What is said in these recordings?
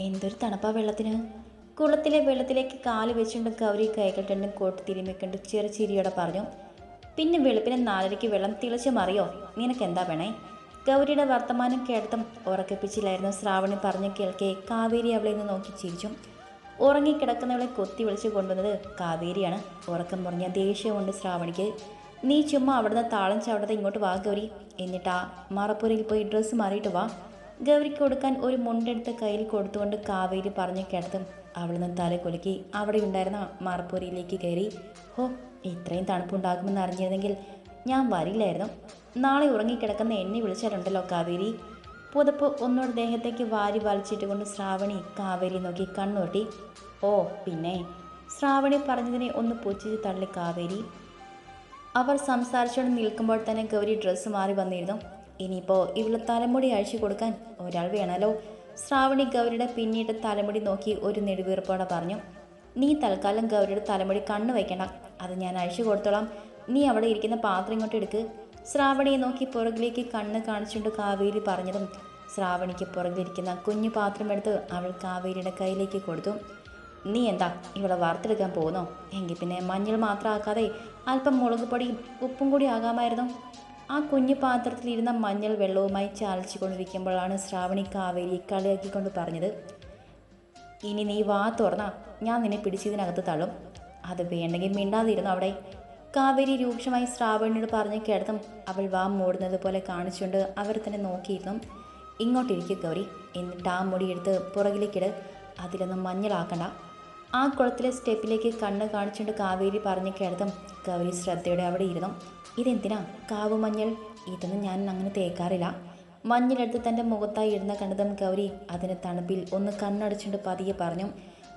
എന്തൊരു തണുപ്പാ വെള്ളത്തിന്. കുളത്തിലെ വെള്ളത്തിലേക്ക് കാൽ വെച്ചുകൊണ്ട് ഗൗരി കൈകൾ രണ്ടും കോട്ട് തിരുമ്മിക്കൊണ്ട് ചെറു ചിരിയോടെ പറഞ്ഞു പിന്നെ വെളുപ്പിനെ നാലരയ്ക്ക് വെള്ളം തിളച്ചു മറിയോ? നിനക്ക് എന്താ വേണേ ഗൗരിയുടെ വർത്തമാനം കേട്ടതും ഉറക്കിപ്പിച്ചില്ലായിരുന്നു ശ്രാവണി പറഞ്ഞു കേൾക്കെ കാവേരി അവളെ നിന്ന് നോക്കി ചിരിച്ചു. ഉറങ്ങിക്കിടക്കുന്നവളെ കൊത്തി വിളിച്ചു കൊണ്ടുവന്നത് കാവേരിയാണ്. ഉറക്കം മുറിഞ്ഞ ദേഷ്യമുണ്ട് ശ്രാവണിക്ക്. നീ ചുമ്മാ അവിടുന്ന് താളം ചവിടത്തെ ഇങ്ങോട്ട് വാ ഗൗരി. എന്നിട്ടാ മറപ്പുരയിൽ പോയി ഡ്രസ്സ് മാറിയിട്ട് വാ. ഗൗരിക്ക് കൊടുക്കാൻ ഒരു മുണ്ടെടുത്ത് കയ്യിൽ കൊടുത്തുകൊണ്ട് കാവേരി പറഞ്ഞു കിടത്തും അവിടുന്ന് തല കുലുക്കി. അവിടെ ഉണ്ടായിരുന്ന മാർപ്പൂരിയിലേക്ക് കയറി ഹോ ഇത്രയും തണുപ്പുണ്ടാകുമെന്ന് അറിഞ്ഞിരുന്നെങ്കിൽ ഞാൻ വരില്ലായിരുന്നു. നാളെ ഉറങ്ങിക്കിടക്കുന്ന എന്നെ വിളിച്ചാലുണ്ടല്ലോ കാവേരി. പുതപ്പ് ഒന്നോട് ദേഹത്തേക്ക് വാരി വലിച്ചിട്ട് കൊണ്ട് ശ്രാവണി കാവേരി നോക്കി കണ്ണുകൊട്ടി ഓ പിന്നെ. ശ്രാവണി പറഞ്ഞതിനെ ഒന്ന് പുച്ഛിച്ച് തള്ളി കാവേരി. അവർ സംസാരിച്ചുകൊണ്ട് നിൽക്കുമ്പോൾ തന്നെ ഗൗരി ഡ്രസ്സ് മാറി വന്നിരുന്നു. ഇനിയിപ്പോൾ ഇവൾ തലമുടി അഴിച്ചു കൊടുക്കാൻ ഒരാൾ വേണമല്ലോ ശ്രാവണി ഗൗരിയുടെ പിന്നീട് തലമുടി നോക്കി ഒരു നെടുവീർപ്പോടെ പറഞ്ഞു നീ തൽക്കാലം ഗൗരിയുടെ തലമുടി കണ്ണു വയ്ക്കണ്ട. അത് ഞാൻ അഴിച്ചു കൊടുത്തോളാം. നീ അവിടെ ഇരിക്കുന്ന പാത്രം ഇങ്ങോട്ട് എടുക്ക്. ശ്രാവണിയെ നോക്കി പുറകിലേക്ക് കണ്ണ് കാണിച്ചുകൊണ്ട് കാവേരി പറഞ്ഞതും ശ്രാവണിക്ക് പുറകിലിരിക്കുന്ന കുഞ്ഞു പാത്രം എടുത്ത് അവൾ കാവേരിയുടെ കയ്യിലേക്ക് കൊടുത്തു. നീ എന്താ ഇവിടെ വാർത്തെടുക്കാൻ പോകുന്നോ? എങ്കിൽ പിന്നെ മഞ്ഞൾ മാത്രമാക്കാതെ അല്പം മുളക് പൊടിയും ഉപ്പും കൂടി ആകാമായിരുന്നു. ആ കുഞ്ഞു പാത്രത്തിലിരുന്ന മഞ്ഞൾ വെള്ളവുമായി ചാലിച്ചു കൊണ്ടിരിക്കുമ്പോഴാണ് ശ്രാവണി കാവേരി കളിയാക്കിക്കൊണ്ട് പറഞ്ഞത് ഇനി നീ വാ തുറന്നാ ഞാൻ നിന്നെ പിടിച്ചതിനകത്ത് തള്ളും. അത് വേണ്ടെങ്കിൽ മിണ്ടാതിരുന്നു അവിടെ? കാവേരി രൂക്ഷമായി ശ്രാവണിയോട് പറഞ്ഞ് കിടത്തും അവൾ വാ മൂടുന്നത് പോലെ കാണിച്ചുകൊണ്ട് അവർ തന്നെ നോക്കിയിരുന്നു. ഇങ്ങോട്ടിരിക്കും ഗൗരി എന്നിട്ട് ആ മുടിയെടുത്ത് പുറകിലേക്കിട് അതിലൊന്നും മഞ്ഞളാക്കണ്ട. ആ കുളത്തിലെ സ്റ്റെപ്പിലേക്ക് കണ്ണ് കാണിച്ചുകൊണ്ട് കാവേരി പറഞ്ഞ് കിടത്തും ഗൗരി ശ്രദ്ധയോടെ അവിടെ ഇരുന്നു. ഇതെന്തിനാ? കാവ് മഞ്ഞൾ. ഇതൊന്നും ഞാൻ അങ്ങനെ തേക്കാറില്ല. മഞ്ഞളെടുത്ത് തന്റെ മുഖത്തായി ഇടുന്ന കണ്ടതും ഗൗരി അതിന് തണുപ്പിൽ ഒന്ന് കണ്ണടച്ചുകൊണ്ട് പതിയെ പറഞ്ഞു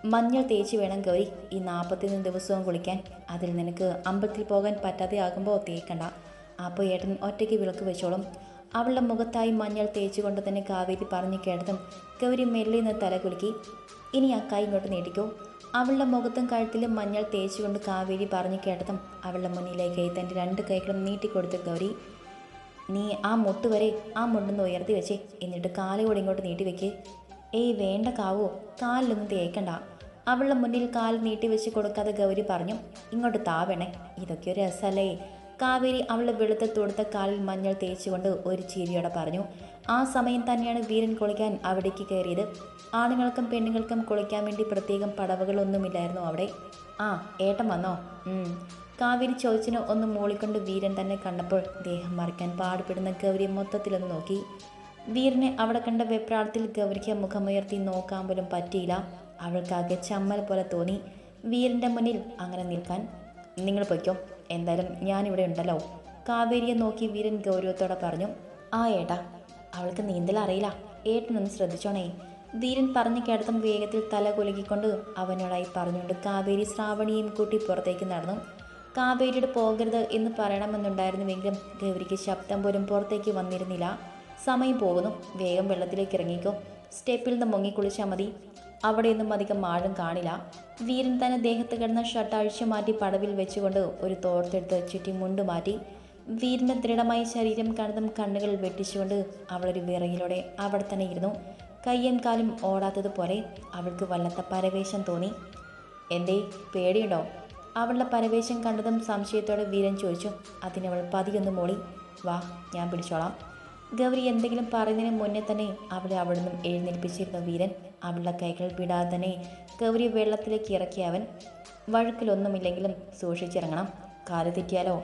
മഞ്ഞൾ തേച്ച് വേണം ഗൗരി ഈ നാൽപ്പത്തിയൊന്ന് ദിവസവും കുളിക്കാൻ. അതിൽ നിനക്ക് അമ്പലത്തിൽ പോകാൻ പറ്റാതെ ആകുമ്പോൾ തേക്കണ്ട. അപ്പോൾ ഏട്ടൻ ഒറ്റയ്ക്ക് വിളക്ക് വെച്ചോളും. അവളുടെ മുഖത്തായി മഞ്ഞൾ തേച്ചുകൊണ്ട് തന്നെ കാവേരി പറഞ്ഞു കേട്ടതും ഗൗരി മെല്ലെ നിന്ന് തല കുലുക്കി ഇനി ആ കൈ ഇങ്ങോട്ട് നീട്ടിക്കോ. അവളുടെ മുഖത്തും കഴുത്തിലും മഞ്ഞൾ തേച്ചുകൊണ്ട് കാവേരി പറഞ്ഞു കേട്ടതും അവളുടെ മുന്നിലേക്ക് തന്റെ രണ്ട് കൈകളും നീട്ടിക്കൊടുത്ത് ഗൗരി നീ ആ മുട്ട് വരെ ആ മുണ്ടൊന്ന് ഉയർത്തി വെച്ചേ. എന്നിട്ട് കാൽ ഇങ്ങോട്ട് നീട്ടി വെക്കേ. ഏയ് വേണ്ട കാവോ. കാലിലൊന്നും തേക്കണ്ട. അവളുടെ മുന്നിൽ കാൽ നീട്ടി വെച്ച് കൊടുക്കാതെ ഗൗരി പറഞ്ഞു ഇങ്ങോട്ട് താവണേ ഇതൊക്കെ ഒരു രസമല്ലേ കാവേരി അവളുടെ വെളുത്ത തൊടുത്ത കാലിൽ മഞ്ഞൾ തേച്ചുകൊണ്ട് ഒരു ചിരിയോടെ പറഞ്ഞു ആ സമയം തന്നെയാണ് വീരൻ കുളിക്കാൻ അവിടേക്ക് കയറിയത്. ആണുങ്ങൾക്കും പെണ്ണുങ്ങൾക്കും കുളിക്കാൻ വേണ്ടി പ്രത്യേകം പടവുകളൊന്നുമില്ലായിരുന്നു അവിടെ. ആ ഏട്ടൻ വന്നോ. കാവേരി ചോദിച്ചിന് ഒന്ന് മൂളിക്കൊണ്ട് വീരൻ തന്നെ കണ്ടപ്പോൾ ദേഹം മറിക്കാൻ പാടുപെടുന്ന ഗൗരിയെ മൊത്തത്തിലൊന്ന് നോക്കി. വീരനെ അവിടെ കണ്ട വെപ്രാളത്തിൽ ഗൗരിക്ക് മുഖമുയർത്തി നോക്കാൻ പോലും പറ്റിയില്ല. അവൾക്കാകെ ചമ്മൽ പോലെ തോന്നി വീരന്റെ മുന്നിൽ അങ്ങനെ നിൽക്കാൻ. നിങ്ങൾ പൊയ്ക്കോ എന്തായാലും ഞാനിവിടെ ഉണ്ടല്ലോ. കാവേരിയെ നോക്കി വീരൻ ഗൗരവത്തോടെ പറഞ്ഞു ആ ഏട്ടാ അവൾക്ക് നീന്തൽ അറിയില്ല. ഏട്ടനൊന്ന് ശ്രദ്ധിച്ചോണേ. ധീരൻ പറഞ്ഞു കേട്ടതും വേഗത്തിൽ തല കുലുക്കിക്കൊണ്ട് അവനോടായി പറഞ്ഞുകൊണ്ട് കാവേരി ശ്രാവണിയും കൂട്ടി പുറത്തേക്ക് നടന്നു. കാവേരിയുടെ പോകരുത് എന്ന് പറയണമെന്നുണ്ടായിരുന്നുവെങ്കിലും ഗൗരിക്ക് ശബ്ദം പോലും പുറത്തേക്ക് വന്നിരുന്നില്ല. സമയം പോകുന്നു. വേഗം വെള്ളത്തിലേക്ക് ഇറങ്ങിക്കോ. സ്റ്റെപ്പിൽ നിന്ന് മുങ്ങിക്കുളിച്ചാൽ മതി. അവിടെയൊന്നും അധികം ആഴം കാണില്ല. വീരൻ തന്നെ ദേഹത്ത് കിടന്ന ഷർട്ട് അഴിച്ചു മാറ്റി പടവിൽ വെച്ചുകൊണ്ട് ഒരു തോർത്തെടുത്ത് ചുറ്റി മുണ്ട് മാറ്റി വീരന്റെ ദൃഢമായ ശരീരം കണ്ടതും കണ്ണുകൾ വെട്ടിച്ചുകൊണ്ട് അവളൊരു വിറയിലൂടെ അവിടെ തന്നെ ഇരുന്നു. കയ്യും കാലും ഓടാത്തതുപോലെ അവൾക്ക് വല്ലാത്ത പരവേശം തോന്നി. എന്തേ പേടിയുണ്ടോ? അവളുടെ പരവേശം കണ്ടതും സംശയത്തോടെ വീരൻ ചോദിച്ചു. അതിനവൾ പതിയൊന്ന് മോളി. വാ ഞാൻ പിടിച്ചോളാം. ഗൗരി എന്തെങ്കിലും പറയുന്നതിന് മുന്നേ തന്നെ അവളെ അവിടെ നിന്നും എഴുന്നേൽപ്പിച്ചിരുന്ന വീരൻ അവളുടെ കൈകൾ വിടാതെ തന്നെ ഗൗരി വെള്ളത്തിലേക്ക് ഇറക്കിയ അവൻ. വഴുക്കിലൊന്നുമില്ലെങ്കിലും സൂക്ഷിച്ചിറങ്ങണം. കാൽ തെറ്റിയാലോ?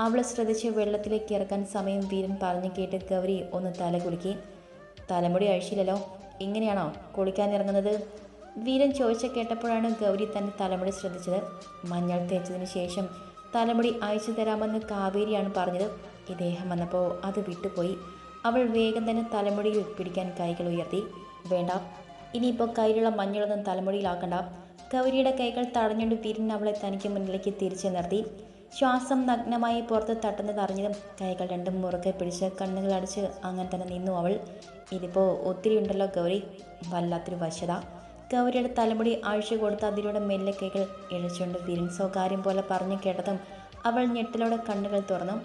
അവളെ ശ്രദ്ധിച്ച് വെള്ളത്തിലേക്ക് ഇറക്കാൻ സമയം വീരൻ പറഞ്ഞു കേട്ട് ഗൗരി ഒന്ന് തല കുലുക്കി. തലമുടി അഴിച്ചില്ലല്ലോ ഇങ്ങനെയാണോ കുളിക്കാൻ ഇറങ്ങുന്നത്? വീരൻ ചോദിച്ച കേട്ടപ്പോഴാണ് ഗൗരി തന്റെ തലമുടി ശ്രദ്ധിച്ചത്. മഞ്ഞൾ തേച്ചതിന് ശേഷം തലമുടി അയച്ചു തരാമെന്ന് കാവേരിയാണ് പറഞ്ഞത്. ഇദ്ദേഹം വന്നപ്പോൾ അത് വിട്ടുപോയി. അവൾ വേഗം തന്നെ തലമുടിയിൽ പിടിക്കാൻ കൈകൾ ഉയർത്തി. വേണ്ട ഇനിയിപ്പോൾ കയ്യിലുള്ള മഞ്ഞളൊന്നും തലമുടിയിലാക്കണ്ട. ഗൗരിയുടെ കൈകൾ തടഞ്ഞുകൊണ്ട് വീരൻ അവളെ തനിക്ക് മുന്നിലേക്ക് തിരിച്ചു നിർത്തി. ശ്വാസം നഗ്നമായി പുറത്ത് തട്ടുന്നത് അറിഞ്ഞതും കൈകൾ രണ്ടും മുറുകെ പിടിച്ച് കണ്ണുകൾ അടിച്ച് അങ്ങനെ തന്നെ നിന്നു അവൾ. ഇതിപ്പോൾ ഒത്തിരി ഉണ്ടല്ലോ ഗൗരി. വല്ലാത്തൊരു വശത. ഗൗരിയുടെ തലമുടി ആഴ്ച കൊടുത്ത് അതിലൂടെ മെല്ലെ കൈകൾ ഇഴച്ചുകൊണ്ട് വീരൻ സ്വകാര്യം പോലെ പറഞ്ഞു കേട്ടതും അവൾ ഞെട്ടിലൂടെ കണ്ണുകൾ തുറന്നു.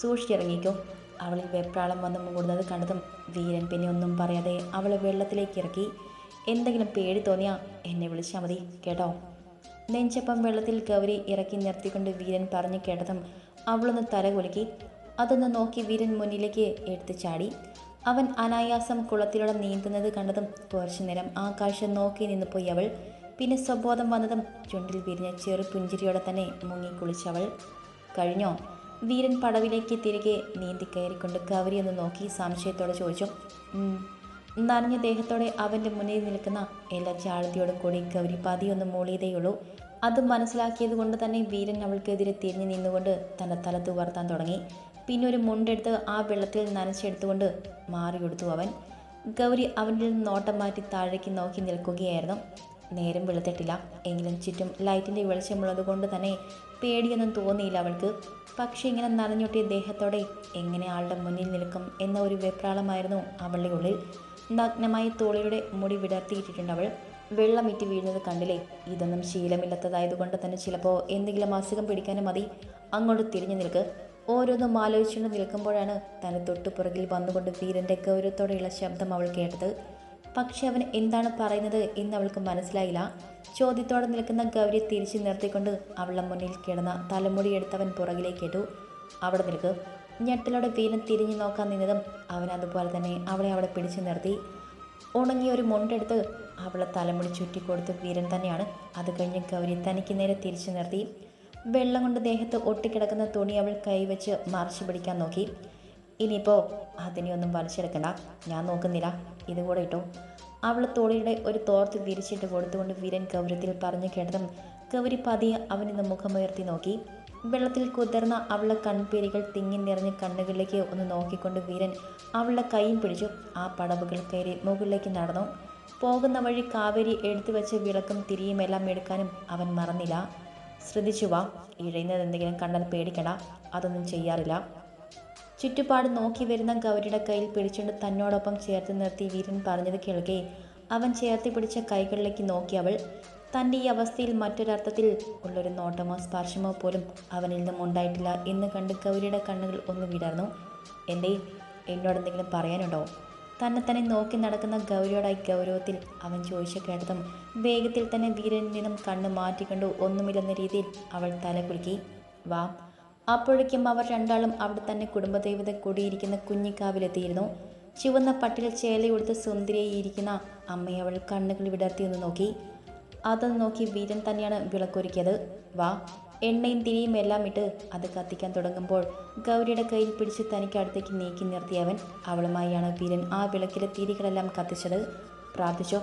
സൂക്ഷിച്ചിറങ്ങിക്കോ. അവളിൽ വെപ്രാളം വന്ന് മൂടുന്നത് കണ്ടതും വീരൻ പിന്നെ ഒന്നും പറയാതെ അവളെ വെള്ളത്തിലേക്ക് ഇറക്കി. എന്തെങ്കിലും പേടി തോന്നിയാൽ എന്നെ വിളിച്ചാൽ മതി. കേട്ടോ. നെഞ്ചപ്പം വെള്ളത്തിൽ ഗൗരി ഇറക്കി നിർത്തിക്കൊണ്ട് വീരൻ പറഞ്ഞു കേട്ടതും അവളൊന്ന് തല കുലുക്കി. അതൊന്ന് നോക്കി വീരൻ മുന്നിലേക്ക് എടുത്തു ചാടി. അവൻ അനായാസം കുളത്തിലൂടെ നീന്തുന്നത് കണ്ടതും കുറച്ചു നേരം ആ കാഴ്ച നോക്കി നിന്ന് പോയി അവൾ. പിന്നെ സ്വബോധം വന്നതും ചുണ്ടിൽ വിരിഞ്ഞ ചെറു പുഞ്ചിരിയോടെ തന്നെ മുങ്ങി കുളിച്ചവൾ. കഴിഞ്ഞോ? വീരൻ പടവിലേക്ക് തിരികെ നീന്തി കയറിക്കൊണ്ട് ഗൗരി ഒന്ന് നോക്കി സംശയത്തോടെ ചോദിച്ചു. നനഞ്ഞ ദേഹത്തോടെ അവന്റെ മുന്നിൽ നിൽക്കുന്ന എല്ലാ ചാളത്തിയോടും കൂടി ഗൗരി പതിയൊന്ന് മൂളിയതേയുള്ളൂ. അത് മനസ്സിലാക്കിയത് കൊണ്ട് തന്നെ വീരൻ അവൾക്കെതിരെ തിരിഞ്ഞു നിന്നുകൊണ്ട് തന്റെ തല തുവർത്താൻ തുടങ്ങി. പിന്നെ ഒരു മുണ്ടെടുത്ത് ആ വെള്ളത്തിൽ നനച്ചെടുത്തുകൊണ്ട് മാറി കൊടുത്തു അവൻ. ഗൗരി അവനിൽ നിന്ന് നോട്ടം മാറ്റി താഴേക്ക് നോക്കി നിൽക്കുകയായിരുന്നു. നേരം വെളുത്തിട്ടില്ല. എങ്കിലും ചുറ്റും ലൈറ്റിന്റെ വെളിച്ചമുള്ളത് കൊണ്ട് തന്നെ പേടിയൊന്നും തോന്നിയില്ല അവൾക്ക്. പക്ഷേ ഇങ്ങനെ നനഞ്ഞൊട്ടിയ ദേഹത്തോടെ എങ്ങനെ ആളുടെ മുന്നിൽ നിൽക്കും എന്ന ഒരു വെപ്രാളമായിരുന്നു അവളുടെ ഉള്ളിൽ. നഗ്നമായി തോളിയുടെ മുടി വിടർത്തിയിട്ടിട്ടുണ്ട് അവൾ. വെള്ളമിറ്റി വീഴുന്നത് കണ്ടില്ലേ? ഇതൊന്നും ശീലമില്ലാത്തതായതുകൊണ്ട് തന്നെ ചിലപ്പോൾ എന്തെങ്കിലും അസുഖം പിടിക്കാനും മതി. അങ്ങോട്ട് തിരിഞ്ഞു നിൽക്ക്. ഓരോന്നും ആലോചിച്ചുകൊണ്ട് നിൽക്കുമ്പോഴാണ് തന്നെ തൊട്ടുപുറകിൽ വന്നുകൊണ്ട് വീരന്റെ ഗൗരവത്തോടെയുള്ള ശബ്ദം അവൾ കേട്ടത്. പക്ഷെ അവൻ എന്താണ് പറയുന്നത് എന്ന് അവൾക്ക് മനസ്സിലായില്ല. ചോദ്യത്തോടെ നിൽക്കുന്ന ഗൗരിയെ തിരിച്ചു നിർത്തിക്കൊണ്ട് അവളുടെ മുന്നിൽ കിടന്ന തലമുടി എടുത്തവൻ പുറകിലേക്ക് കേട്ടു അവിടെ നിൽക്ക്. ഞെട്ടലോടെ വീരൻ തിരിഞ്ഞു നോക്കാൻ നിന്നതും അവൻ അതുപോലെ തന്നെ അവളെ അവിടെ പിടിച്ചു നിർത്തി. ഉണങ്ങിയ ഒരു മുണ്ടെടുത്ത് അവളെ തലമുടി ചുറ്റിക്കൊടുത്ത് വീരൻ തന്നെയാണ്. അത് കഴിഞ്ഞ് ഗൗരി തനിക്ക് നേരെ തിരിച്ചു നിർത്തി. വെള്ളം കൊണ്ട് ദേഹത്ത് ഒട്ടിക്കിടക്കുന്ന തുണി അവൾ കൈവച്ച് മറിച്ചു പിടിക്കാൻ നോക്കി. ഇനിയിപ്പോൾ അതിനെയൊന്നും വലിച്ചെടുക്കണ്ട. ഞാൻ നോക്കുന്നില്ല. ഇതുകൂടെ ഇട്ടോ. അവൾ തോളിയുടെ ഒരു തോർത്ത് വിരിച്ചിട്ട് കൊടുത്തുകൊണ്ട് വീരൻ ഗൗരത്തിൽ പറഞ്ഞു കേട്ടതും ഗൗരി പതിയെ അവനിന്ന് മുഖമുയർത്തി നോക്കി. വെള്ളത്തിൽ കുതിർന്ന അവളുടെ കൺപീരികൾ തിങ്ങി നിറഞ്ഞ് കണ്ണുകളിലേക്ക് ഒന്ന് നോക്കിക്കൊണ്ട് വീരൻ അവളുടെ കൈയും പിടിച്ചു. ആ പടവുകൾ കയറി മുകളിലേക്ക് നടന്നു. പോകുന്ന വഴി കാവേരി എടുത്തു വെച്ച വിളക്കും തിരിയുമെല്ലാം എടുക്കാനും അവൻ മറന്നില്ല. ശ്രദ്ധിച്ചു വാ. ഇഴയുന്നത് എന്തെങ്കിലും കണ്ടാൽ പേടിക്കണ്ട. അതൊന്നും ചെയ്യാറില്ല. ചുറ്റുപാട് നോക്കി വരുന്ന ഗൗരിയുടെ കയ്യിൽ പിടിച്ചുകൊണ്ട് തന്നോടൊപ്പം ചേർത്ത് നിർത്തി വീരൻ പറഞ്ഞത് കേൾക്കെ. അവൻ ചേർത്ത് പിടിച്ച കൈകളിലേക്ക് നോക്കി അവൾ തന്റെ ഈ അവസ്ഥയിൽ മറ്റൊരർത്ഥത്തിൽ ഉള്ളൊരു നോട്ടമോ സ്പർശമോ പോലും അവനിൽ നിന്നും ഉണ്ടായിട്ടില്ല എന്ന് കണ്ട് ഗൗരിയുടെ കണ്ണുകൾ ഒന്ന് വിടർന്നു. എന്റെ എന്നോട് എന്തെങ്കിലും പറയാനുണ്ടോ? തന്നെ തന്നെ നോക്കി നടക്കുന്ന ഗൗരിയോടായി ഗൗരവത്തിൽ അവൻ ചോദിച്ച കേട്ടതും വേഗത്തിൽ തന്നെ വീരനിൽ നിന്നും കണ്ണ് മാറ്റിക്കണ്ടു ഒന്നുമില്ലെന്ന രീതിയിൽ അവൾ തല കുലുക്കി. വാ. അപ്പോഴേക്കും അവർ രണ്ടാളും അവിടെ തന്നെ കുടുംബദേവത കൂടിയിരിക്കുന്ന കുഞ്ഞിക്കാവിലെത്തിയിരുന്നു. ചുവന്ന പട്ടിൽ ചേലയുടുത്ത് സുന്ദരിയായിരിക്കുന്ന അമ്മയെ അവൾ കണ്ണുകൾ വിടർത്തി നോക്കി. അതൊന്ന് നോക്കി വീരൻ തന്നെയാണ് വിളക്കൊരുക്കിയത്. വാ എണ്ണയും തിരിയും എല്ലാം ഇട്ട് അത് കത്തിക്കാൻ തുടങ്ങുമ്പോൾ ഗൗരിയുടെ കയ്യിൽ പിടിച്ച് തനിക്ക് അടുത്തേക്ക് നീക്കി നിർത്തിയവൻ അവളുമായാണ് വീരൻ ആ വിളക്കിലെ തിരികളെല്ലാം കത്തിച്ചത്. പ്രാർത്ഥിച്ചോ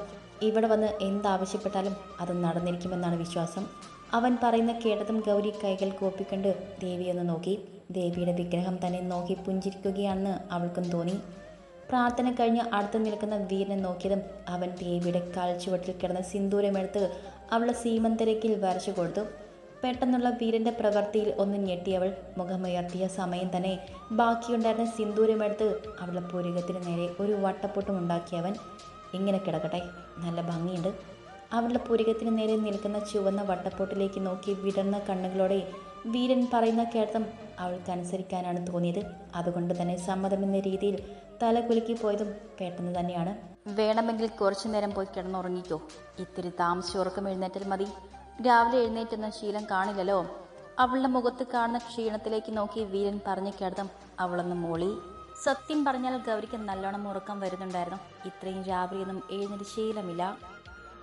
ഇവിടെ വന്ന് എന്താവശ്യപ്പെട്ടാലും അത് നടന്നിരിക്കുമെന്നാണ് വിശ്വാസം. അവൻ പറയുന്ന കേട്ടതും ഗൗരി കൈകൾ കോപ്പിക്കൊണ്ട് ദേവിയൊന്ന് നോക്കി. ദേവിയുടെ വിഗ്രഹം തന്നെ നോക്കി പുഞ്ചിരിക്കുകയാണെന്ന് അവൾക്കും തോന്നി. പ്രാർത്ഥന കഴിഞ്ഞ് അടുത്ത് നിൽക്കുന്ന വീരനെ നോക്കിയതും അവൻ ദേവിയുടെ കാൽച്ചുവട്ടിൽ കിടന്ന സിന്ദൂരമെടുത്ത് അവളെ സീമന്തരക്കിൽ വരച്ചു കൊടുത്തു. പെട്ടെന്നുള്ള വീരന്റെ പ്രവൃത്തിയിൽ ഒന്ന് ഞെട്ടിയവൾ മുഖമുയർത്തിയ സമയം തന്നെ ബാക്കിയുണ്ടായിരുന്ന സിന്ദൂരമെടുത്ത് അവളുടെ പുരികത്തിന് നേരെ ഒരു വട്ടപ്പൊട്ടും ഉണ്ടാക്കിയവൻ ഇങ്ങനെ കിടക്കട്ടെ നല്ല ഭംഗിയുണ്ട്. അവളുടെ പുരികത്തിന് നേരെ നിൽക്കുന്ന ചുവന്ന വട്ടപ്പൊട്ടിലേക്ക് നോക്കി വിടർന്ന കണ്ണുകളോടെ വീരൻ പറയുന്ന കേട്ടം അവൾക്ക് അനുസരിക്കാനാണ് തോന്നിയത്. അതുകൊണ്ട് തന്നെ സമ്മതമെന്ന രീതിയിൽ തല കുലുക്കി പോയതും പെട്ടെന്ന് തന്നെയാണ്. വേണമെങ്കിൽ കുറച്ചു നേരം പോയി കിടന്നുറങ്ങിക്കോ. ഇത്തിരി താമസിച്ച് ഉറക്കം എഴുന്നേറ്റാൽ മതി. രാവിലെ എഴുന്നേറ്റുന്ന ശീലം കാണില്ലല്ലോ. അവളുടെ മുഖത്ത് കാണുന്ന ക്ഷീണത്തിലേക്ക് നോക്കി വീരൻ പറഞ്ഞു കിടന്നും അവളൊന്ന് മോളി. സത്യം പറഞ്ഞാൽ ഗൗരിക്ക് നല്ലോണം ഉറക്കം വരുന്നുണ്ടായിരുന്നു. ഇത്രയും രാവിലെയൊന്നും എഴുന്നേറ്റ് ശീലമില്ല.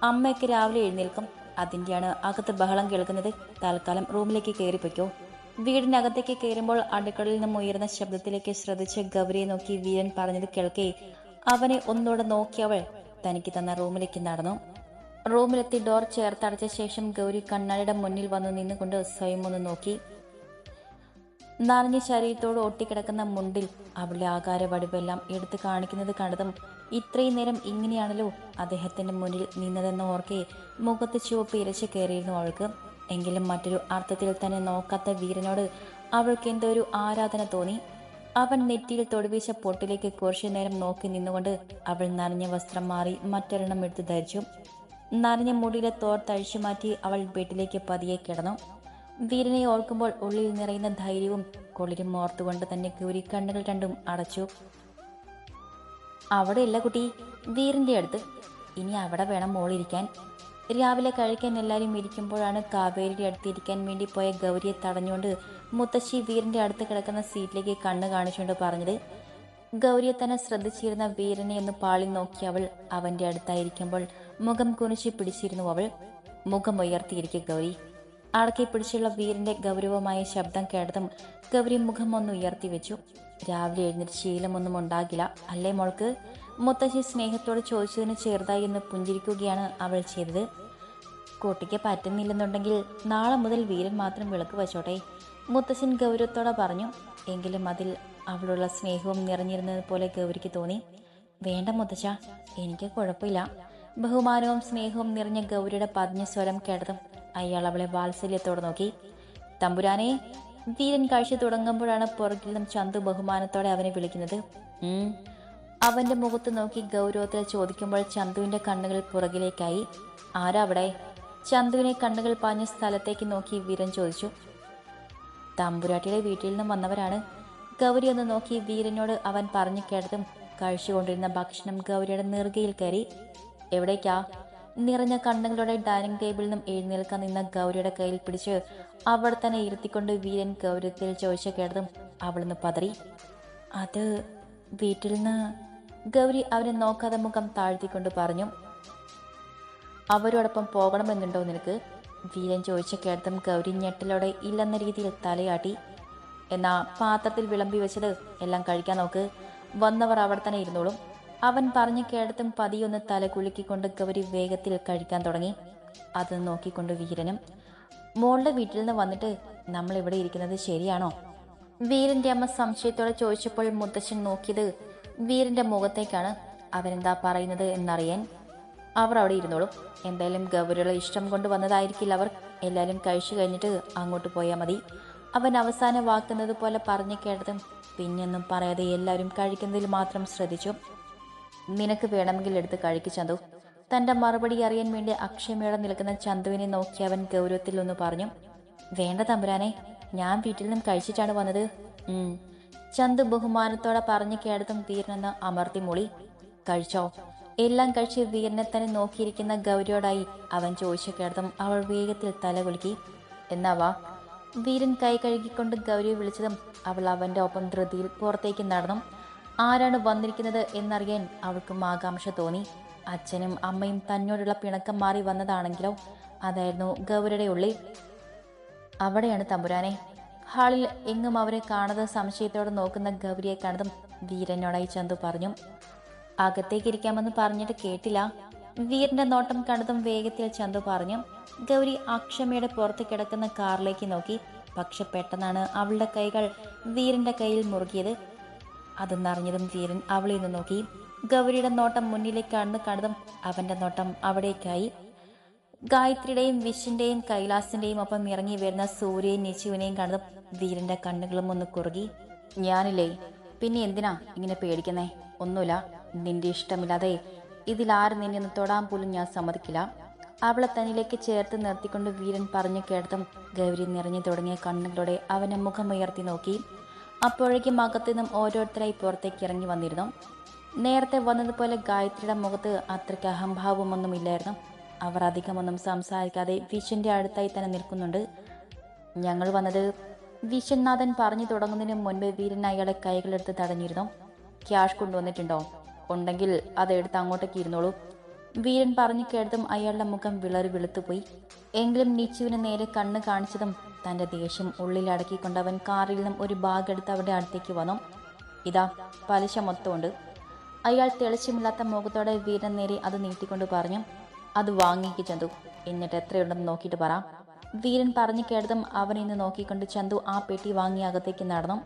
അമ്മയൊക്കെ രാവിലെ എഴുന്നേൽക്കും. അതിന്റെയാണ് അകത്ത് ബഹളം കേൾക്കുന്നത്. തൽക്കാലം റൂമിലേക്ക് കയറിപ്പോയ്ക്കോ. വീടിനകത്തേക്ക് കയറുമ്പോൾ അടുക്കളയിൽ നിന്നും ഉയർന്ന ശബ്ദത്തിലേക്ക് ശ്രദ്ധിച്ച് ഗൗരിയെ നോക്കി വീരൻ പറഞ്ഞത് കേൾക്കെ. അവനെ ഒന്നുകൂടെ നോക്കിയവൾ തനിക്ക് തന്ന റൂമിലേക്ക് നടന്നു. റൂമിലെത്തി ഡോർ ചേർത്തടച്ച ശേഷം ഗൗരി കണ്ണാടിയുടെ മുന്നിൽ വന്നു നിന്നുകൊണ്ട് സ്വയം ഒന്ന് നോക്കി. നനഞ്ഞ ശരീരത്തോട് ഒട്ടിക്കിടക്കുന്ന മുണ്ടിൽ അവളുടെ ആകാര വടിവെല്ലാം എടുത്തു കാണിക്കുന്നത് കണ്ടതും ഇത്രയും നേരം ഇങ്ങനെയാണല്ലോ അദ്ദേഹത്തിന്റെ മുന്നിൽ നിന്നതെന്ന് ഓർക്കെ മുഖത്ത് ചുവപ്പ് ഇരച്ച് കയറിയിരുന്നു അവൾക്ക്. എങ്കിലും മറ്റൊരു അർത്ഥത്തിൽ തന്നെ നോക്കാത്ത വീരനോട് അവൾക്ക് എന്തോ ഒരു ആരാധന തോന്നി. അവൻ നെറ്റിയിൽ തൊടുവീശ പൊട്ടിലേക്ക് കുറച്ചു നേരം നോക്കി നിന്നുകൊണ്ട് അവൾ നനഞ്ഞ വസ്ത്രം മാറി മറ്റൊരെണ്ണം എടുത്ത് ധരിച്ചു. നനഞ്ഞ മുടിയിലെ തോർത്തഴിച്ചു മാറ്റി അവൾ വീട്ടിലേക്ക് പതിയെ കിടന്നു. വീരനെ ഓർക്കുമ്പോൾ ഉള്ളിൽ നിറയുന്ന ധൈര്യവും കുളിരും ഓർത്തുകൊണ്ട് തന്നെ ഗൗരി കണ്ണുകൾ രണ്ടും അടച്ചു. അവിടെയല്ല കുട്ടി വീരന്റെ അടുത്ത്. ഇനി അവിടെ വേണം മോളിരിക്കാൻ. രാവിലെ കഴിക്കാൻ എല്ലാവരും ഇരിക്കുമ്പോഴാണ് കാവേരിയുടെ അടുത്തിരിക്കാൻ വേണ്ടി പോയ ഗൗരിയെ തടഞ്ഞുകൊണ്ട് മുത്തശ്ശി വീരന്റെ അടുത്ത് കിടക്കുന്ന സീറ്റിലേക്ക് കണ്ണ് കാണിച്ചുകൊണ്ട് പറഞ്ഞത് ഗൗരിയെ തന്നെ ശ്രദ്ധിച്ചിരുന്ന വീരനെ എന്ന് പാളി നോക്കി അവൾ അവന്റെ അടുത്തായിരിക്കുമ്പോൾ മുഖം കുനിച്ച് പിടിച്ചിരുന്നു അവൾ. മുഖം ഉയർത്തിയിരിക്കെ ഗൗരി. അടക്കി പിടിച്ചുള്ള വീരന്റെ ഗൗരവമായ ശബ്ദം കേട്ടതും ഗൗരി മുഖം ഒന്ന് ഉയർത്തി വെച്ചു. രാവിലെ എഴുന്നേറ്റ് ശീലമൊന്നും ഉണ്ടാകില്ല. അല്ലേ മോൾക്ക്? മുത്തശ്ശി സ്നേഹത്തോട് ചോദിച്ചതിന് ചെറുതായി എന്ന് പുഞ്ചിരിക്കുകയാണ് അവൾ ചെയ്തത്. കുട്ടിക്ക് പറ്റുന്നില്ലെന്നുണ്ടെങ്കിൽ നാളെ മുതൽ വീരൻ മാത്രം വിളക്ക് വെച്ചോട്ടെ മുത്തശ്ശൻ ഗൗരവത്തോടെ പറഞ്ഞു. എങ്കിലും അതിൽ അവളുള്ള സ്നേഹവും നിറഞ്ഞിരുന്നത് പോലെ ഗൗരിക്ക് തോന്നി. വേണ്ട മുത്തശ്ശ എനിക്ക് കുഴപ്പമില്ല. ബഹുമാനവും സ്നേഹവും നിറഞ്ഞ ഗൗരിയുടെ പതിഞ്ഞ സ്വരം കേട്ടതും അയാൾ അവളെ വാത്സല്യത്തോടെ നോക്കി. തമ്പുരാനെ വീരൻ കാഴ്ച തുടങ്ങുമ്പോഴാണ് പുറകിൽ നിന്നും ചന്തു ബഹുമാനത്തോടെ അവനെ വിളിക്കുന്നത്. ഉം അവന്റെ മുഖത്ത് നോക്കി ഗൗരവത്തിൽ ചോദിക്കുമ്പോൾ ചന്തുവിന്റെ കണ്ണുകൾ പുറകിലേക്കായി ആരാവിടെ? ചന്തുവിനെ കണ്ണുകൾ പാഞ്ഞ സ്ഥലത്തേക്ക് നോക്കി വീരൻ ചോദിച്ചു. തമ്പുരാട്ടിയുടെ വീട്ടിൽ നിന്നും വന്നവരാണ്. ഗൗരി ഒന്ന് നോക്കി വീരനോട് അവൻ പറഞ്ഞു കേട്ടതും കഴിച്ചുകൊണ്ടിരുന്ന ഭക്ഷണം ഗൗരിയുടെ നെറുകയിൽ കയറി. എവിടേക്കാ? നിറഞ്ഞ കണ്ണുകളോടെ ഡൈനിങ് ടേബിളിൽ നിന്നും എഴുന്നേൽക്കാൻ നിന്ന ഗൗരിയുടെ കയ്യിൽ പിടിച്ച് അവിടെ തന്നെ ഇരുത്തിക്കൊണ്ട് വീരൻ ഗൗരവത്തിൽ ചോദിച്ച കേട്ടതും അവളൊന്ന് പതറി. അത് വീട്ടിൽ നിന്ന് ഗൗരി അവനെ നോക്കാതെ മുഖം താഴ്ത്തിക്കൊണ്ട് പറഞ്ഞു അവരോടൊപ്പം പോകണമെന്നുണ്ടോ നിനക്ക്? വീരൻ ചോദിച്ച കേട്ടതും ഗൗരി ഞെട്ടലോടെ ഇല്ലെന്ന രീതിയിൽ തലയാട്ടി എന്നാ പാത്രത്തിൽ വിളമ്പി വെച്ചത് എല്ലാം കഴിക്കാൻ നോക്ക്. വന്നവർ അവിടെ തന്നെ ഇരുന്നോളും. അവൻ പറഞ്ഞു കേട്ടതും പതിയൊന്ന് തല കുലുക്കിക്കൊണ്ട് ഗൗരി വേഗത്തിൽ കഴിക്കാൻ തുടങ്ങി. അത് നോക്കിക്കൊണ്ട് വീരനും മോളുടെ വീട്ടിൽ നിന്ന് വന്നിട്ട് നമ്മൾ ഇവിടെ ഇരിക്കുന്നത് ശരിയാണോ? വീരന്റെ അമ്മ സംശയത്തോടെ ചോദിച്ചപ്പോൾ മുത്തശ്ശൻ നോക്കിയത് വീരന്റെ മുഖത്തേക്കാണ് അവരെന്താ പറയുന്നത് എന്നറിയാൻ അവർ അവിടെ ഇരുന്നോളും. എന്തായാലും ഗൗരവ ഇഷ്ടം കൊണ്ട് വന്നതായിരിക്കില്ല അവർ. എല്ലാവരും കഴിച്ചു കഴിഞ്ഞിട്ട് അങ്ങോട്ട് പോയാൽ മതി. അവൻ അവസാന വാക്കുന്നത് പോലെ പറഞ്ഞു കേട്ടതും പിന്നെയൊന്നും പറയാതെ എല്ലാവരും കഴിക്കുന്നതിൽ മാത്രം ശ്രദ്ധിച്ചു. നിനക്ക് വേണമെങ്കിൽ എടുത്ത് കഴിക്കു ചന്തു. തന്റെ മറുപടി അറിയാൻ വേണ്ടി അക്ഷമയോടെ നിൽക്കുന്ന ചന്തുവിനെ നോക്കി അവൻ ഗൗരവത്തിൽ ഒന്ന് പറഞ്ഞു വേണ്ട തമ്പുരാനെ ഞാൻ വീട്ടിൽ നിന്നും കഴിച്ചിട്ടാണ് വന്നത്. ചന്തു ബഹുമാനത്തോടെ പറഞ്ഞു കേടത്തും വീരനെന്ന് അമർത്തി മൂളി. കഴിച്ചോ? എല്ലാം കഴിച്ച് വീരനെ തന്നെ നോക്കിയിരിക്കുന്ന ഗൗരിയോടായി അവൻ ചോദിച്ചു കേട്ടതും അവൾ വേഗത്തിൽ തല കുലുക്കി എന്നാ വാ. വീരൻ കൈ കഴുകിക്കൊണ്ട് ഗൗരിയെ വിളിച്ചതും അവൾ അവന്റെ ഒപ്പം ധൃതിയിൽ പുറത്തേക്ക് നടന്നു. ആരാണ് വന്നിരിക്കുന്നത് എന്നറിയാൻ അവൾക്കും ആകാംക്ഷ തോന്നി. അച്ഛനും അമ്മയും തന്നോടുള്ള പിണക്കം മാറി വന്നതാണെങ്കിലോ? അതായിരുന്നു ഗൗരിയുടെ ഉള്ളിൽ അവിടെയാണ് തമ്പുരാനെ. ഹാളിൽ എങ്ങും അവരെ കാണാതെ സംശയത്തോടെ നോക്കുന്ന ഗൗരിയെ കണ്ടതും വീരനോടായി ചന്തു പറഞ്ഞു അകത്തേക്ക് ഇരിക്കാമെന്ന് പറഞ്ഞിട്ട് കേട്ടില്ല. വീരന്റെ നോട്ടം കണ്ടതും വേഗത്തിൽ ചന്തു പറഞ്ഞു ഗൗരി അക്ഷമയുടെ പുറത്ത് കിടക്കുന്ന കാറിലേക്ക് നോക്കി. പക്ഷെ പെട്ടെന്നാണ് അവളുടെ കൈകൾ വീരന്റെ കയ്യിൽ മുറുകിയത്. അതെന്നറിഞ്ഞതും വീരൻ അവളിൽ നിന്ന് നോക്കി. ഗൗരിയുടെ നോട്ടം മുന്നിലേക്ക് കണ്ണു കണ്ടതും അവന്റെ നോട്ടം അവിടേക്കായി. ഗായത്രിയുടെയും വിഷിന്റെയും കൈലാസിന്റെയും ഒപ്പം ഇറങ്ങി വരുന്ന സൂര്യയും നിശുവിനെയും കണ്ടതും വീരന്റെ കണ്ണുകളും ഒന്ന് കുറുകി ഞാനില്ലേ പിന്നെ എന്തിനാ ഇങ്ങനെ പേടിക്കുന്നേ? ഒന്നുമില്ല നിന്റെ ഇഷ്ടമില്ലാതെ ഇതിലാരും നിന്നെ ഒന്ന് തൊടാൻ പോലും ഞാൻ സമ്മതിക്കില്ല. അവളെ തന്നിലേക്ക് ചേർത്ത് നിർത്തിക്കൊണ്ട് വീരൻ പറഞ്ഞു കേട്ടതും ഗൗരി നിറഞ്ഞു തുടങ്ങിയ കണ്ണുകളോടെ അവനെ മുഖമുയർത്തി നോക്കി. അപ്പോഴേക്കും അകത്തു നിന്നും ഓരോരുത്തരായി പുറത്തേക്ക് ഇറങ്ങി വന്നിരുന്നു. നേരത്തെ വന്നതുപോലെ ഗായത്രിയുടെ മുഖത്ത് അത്രയ്ക്ക് അഹംഭാവമൊന്നുമില്ലായിരുന്നു. അവർ അധികമൊന്നും സംസാരിക്കാതെ വിഷന്റെ അടുത്തായി തന്നെ നിൽക്കുന്നുണ്ട്. ഞങ്ങൾ വന്നത് വിശ്വനാഥൻ പറഞ്ഞു തുടങ്ങുന്നതിന് മുൻപ് വീരൻ അയാളെ കൈകളെടുത്ത് തടഞ്ഞിരുന്നു. ക്യാഷ് കൊണ്ടുവന്നിട്ടുണ്ടോ? ഉണ്ടെങ്കിൽ അതെടുത്ത് അങ്ങോട്ടേക്ക് ഇരുന്നോളൂ. വീരൻ പറഞ്ഞു കേട്ടതും അയാളുടെ മുഖം വിളറി വെളുത്തുപോയി. എങ്കിലും നിച്ചുവിന് നേരെ കണ്ണ് കാണിച്ചതും തന്റെ ദേഷ്യം ഉള്ളിൽ അടക്കിക്കൊണ്ട് അവൻ കാറിൽ നിന്നും ഒരു ബാഗ് എടുത്ത് അവരുടെ അടുത്തേക്ക് വന്നു. ഇതാ പലിശ മൊത്തമുണ്ട്. അയാൾ തെളിച്ചമില്ലാത്ത മുഖത്തോടെ വീരൻ നേരെ അത് നീട്ടിക്കൊണ്ട് പറഞ്ഞു. അത് വാങ്ങിക്ക് ചന്തു. എന്നിട്ട് എത്രയുണ്ടെന്ന് നോക്കിയിട്ട് പറ. വീരൻ പറഞ്ഞു കേട്ടതും അവൻ ഇന്ന് നോക്കിക്കൊണ്ട് ചന്തു ആ പെട്ടി വാങ്ങി അകത്തേക്ക് നടന്നു.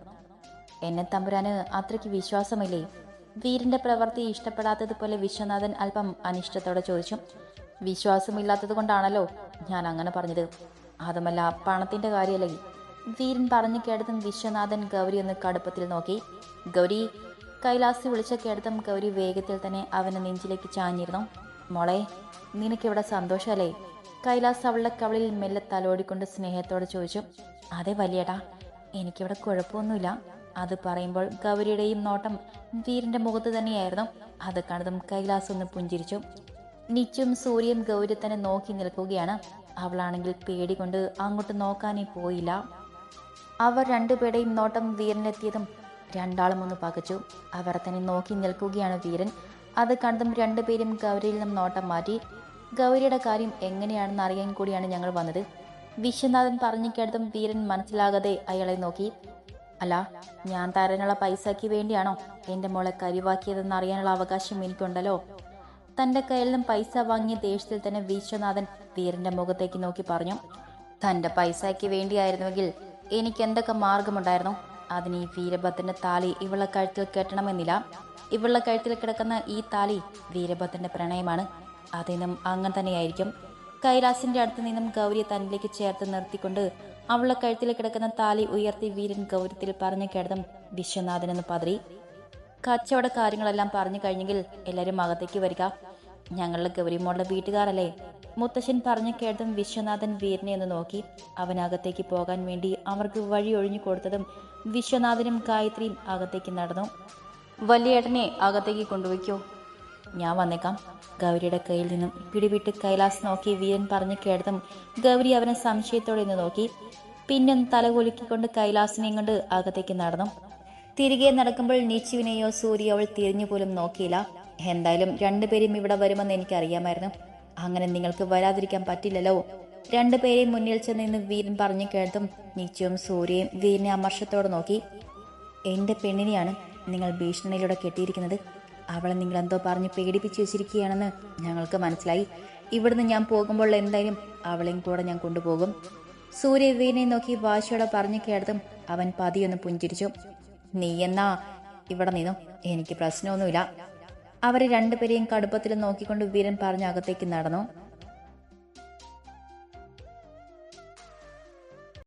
എന്നെ തമ്പുരാന് അത്രയ്ക്ക് വിശ്വാസമില്ലേ? വീരന്റെ പ്രവൃത്തി ഇഷ്ടപ്പെടാത്തതുപോലെ വിശ്വനാഥൻ അല്പം അനിഷ്ടത്തോടെ ചോദിച്ചു. വിശ്വാസമില്ലാത്തത് കൊണ്ടാണല്ലോ ഞാൻ അങ്ങനെ പറഞ്ഞത്. അതുമല്ല പണത്തിന്റെ കാര്യമല്ലേ വീരൻ പറഞ്ഞു കേട്ടതും വിശ്വനാഥൻ ഗൗരി ഒന്ന് കടുപ്പത്തിൽ നോക്കി. ഗൗരി കൈലാസി വിളിച്ച കേട്ടതും ഗൗരി വേഗത്തിൽ തന്നെ അവനെ നെഞ്ചിലേക്ക് ചാഞ്ഞിരുന്നു. മോളെ നിനക്കിവിടെ സന്തോഷമല്ലേ കൈലാസ് അവളുടെ കവളിൽ മെല്ലെ തലോടിക്കൊണ്ട് സ്നേഹത്തോടെ ചോദിച്ചു അതെ വലിയടാ എനിക്കിവിടെ കുഴപ്പമൊന്നുമില്ല. അത് പറയുമ്പോൾ ഗൗരിയുടെയും നോട്ടം വീരന്റെ മുഖത്ത് തന്നെയായിരുന്നു. അത് കണ്ടതും കൈലാസ് ഒന്ന് പുഞ്ചിരിച്ചു. നിച്ചും സൂര്യൻ ഗൗരി തന്നെ നോക്കി നിൽക്കുകയാണ്. അവളാണെങ്കിൽ പേടി കൊണ്ട് അങ്ങോട്ട് നോക്കാനേ പോയില്ല. അവർ രണ്ടുപേരുടെയും നോട്ടം വീരനെത്തിയതും രണ്ടാളും ഒന്ന് പകച്ചു. അവർ തന്നെ നോക്കി നിൽക്കുകയാണ് വീരൻ. അത് കണ്ടതും രണ്ടുപേരും ഗൗരിയിൽ നിന്നും നോട്ടം മാറ്റി ഗൗരിയുടെ കാര്യം എങ്ങനെയാണെന്ന് അറിയാൻ കൂടിയാണ് ഞങ്ങൾ വന്നത്. വിശ്വനാഥൻ പറഞ്ഞു കേട്ടതും വീരൻ മനസ്സിലാകാതെ അയാളെ നോക്കി. അല്ല ഞാൻ തരാനുള്ള പൈസയ്ക്ക് വേണ്ടിയാണോ എന്റെ മോളെ കരിവാക്കിയതെന്ന് അറിയാനുള്ള അവകാശം എനിക്കുണ്ടല്ലോ? തന്റെ കയ്യിൽ നിന്നും പൈസ വാങ്ങിയ ദേഷ്യത്തിൽ തന്നെ വിശ്വനാഥൻ വീരന്റെ മുഖത്തേക്ക് നോക്കി പറഞ്ഞു. തന്റെ പൈസയ്ക്ക് വേണ്ടിയായിരുന്നുവെങ്കിൽ എനിക്ക് എന്തൊക്കെ മാർഗമുണ്ടായിരുന്നു? അതിന് ഈ വീരഭദ്രന്റെ താലി ഇവളുടെ കഴുത്തിൽ കെട്ടണമെന്നില്ല. ഇവളുടെ കഴുത്തിൽ കിടക്കുന്ന ഈ താലി വീരഭദ്രന്റെ പ്രണയമാണ്. അതിനും അങ്ങനെ തന്നെയായിരിക്കും. കൈലാസിന്റെ അടുത്ത് നിന്നും ഗൗരിയെ തന്നിലേക്ക് ചേർത്ത് നിർത്തിക്കൊണ്ട് അവളുടെ കഴുത്തിൽ കിടക്കുന്ന താലി ഉയർത്തി വീരൻ ഗൗരത്തിൽ പറഞ്ഞു കേട്ടതും വിശ്വനാഥനെന്ന് പതറി. കച്ചവട കാര്യങ്ങളെല്ലാം പറഞ്ഞു കഴിഞ്ഞെങ്കിൽ എല്ലാവരും അകത്തേക്ക് വരിക. ഞങ്ങളുടെ ഗൗരിമോളുടെ വീട്ടുകാരല്ലേ? മുത്തശ്ശൻ പറഞ്ഞു കേട്ടതും വിശ്വനാഥൻ വീരനെ ഒന്ന് നോക്കി. അവനകത്തേക്ക് പോകാൻ വേണ്ടി അവർക്ക് വഴി ഒഴിഞ്ഞു കൊടുത്തതും വിശ്വനാഥനും ഗായത്രിയും അകത്തേക്ക് നടന്നു. വലിയേട്ടനെ അകത്തേക്ക് കൊണ്ടുപോയിക്കോ. ഞാൻ വന്നേക്കാം. ഗൗരിയുടെ കയ്യിൽ നിന്നും പിടിവിട്ട് കൈലാസ് നോക്കി വീരൻ പറഞ്ഞു കേട്ടതും ഗൗരി അവനെ സംശയത്തോടെ ഒന്ന് നോക്കി. പിന്നെ ഒന്ന് തലകുലുക്കിക്കൊണ്ട് കൈലാസിനെയും കൊണ്ട് അകത്തേക്ക് നടന്നു. തിരികെ നടക്കുമ്പോൾ നീച്ചുവിനെയോ സൂര്യ അവൾ തിരിഞ്ഞു പോലും നോക്കിയില്ല. എന്തായാലും രണ്ടുപേരും ഇവിടെ വരുമെന്ന് എനിക്കറിയാമായിരുന്നു. അങ്ങനെ നിങ്ങൾക്ക് വരാതിരിക്കാൻ പറ്റില്ലല്ലോ. രണ്ടുപേരെയും മുന്നിൽ ചെന്ന് വീരൻ പറഞ്ഞു കേട്ടതും നിച്ചയും സൂര്യയും വീരനെ അമർഷത്തോടെ നോക്കി. എന്റെ പെണ്ണിനെയാണ് നിങ്ങൾ ഭീഷണിയിലൂടെ കെട്ടിയിരിക്കുന്നത്. അവളെ നിങ്ങൾ എന്തോ പറഞ്ഞ് പേടിപ്പിച്ച് വെച്ചിരിക്കുകയാണെന്ന് ഞങ്ങൾക്ക് മനസ്സിലായി. ഇവിടുന്ന് ഞാൻ പോകുമ്പോൾ എന്തായാലും അവളെയും കൂടെ ഞാൻ കൊണ്ടുപോകും. സൂര്യ വീരനെ നോക്കി വാശിയോടെ പറഞ്ഞു കേട്ടതും അവൻ പതിയൊന്ന് പുഞ്ചിരിച്ചു. നീയെന്നാ? ഇവിടെ നിന്നു? എനിക്ക് പ്രശ്നമൊന്നുമില്ല. അവരെ രണ്ടുപേരെയും കടുപ്പത്തിൽ നോക്കിക്കൊണ്ട് വീരൻ പറഞ്ഞ് അകത്തേക്ക് നടന്നു.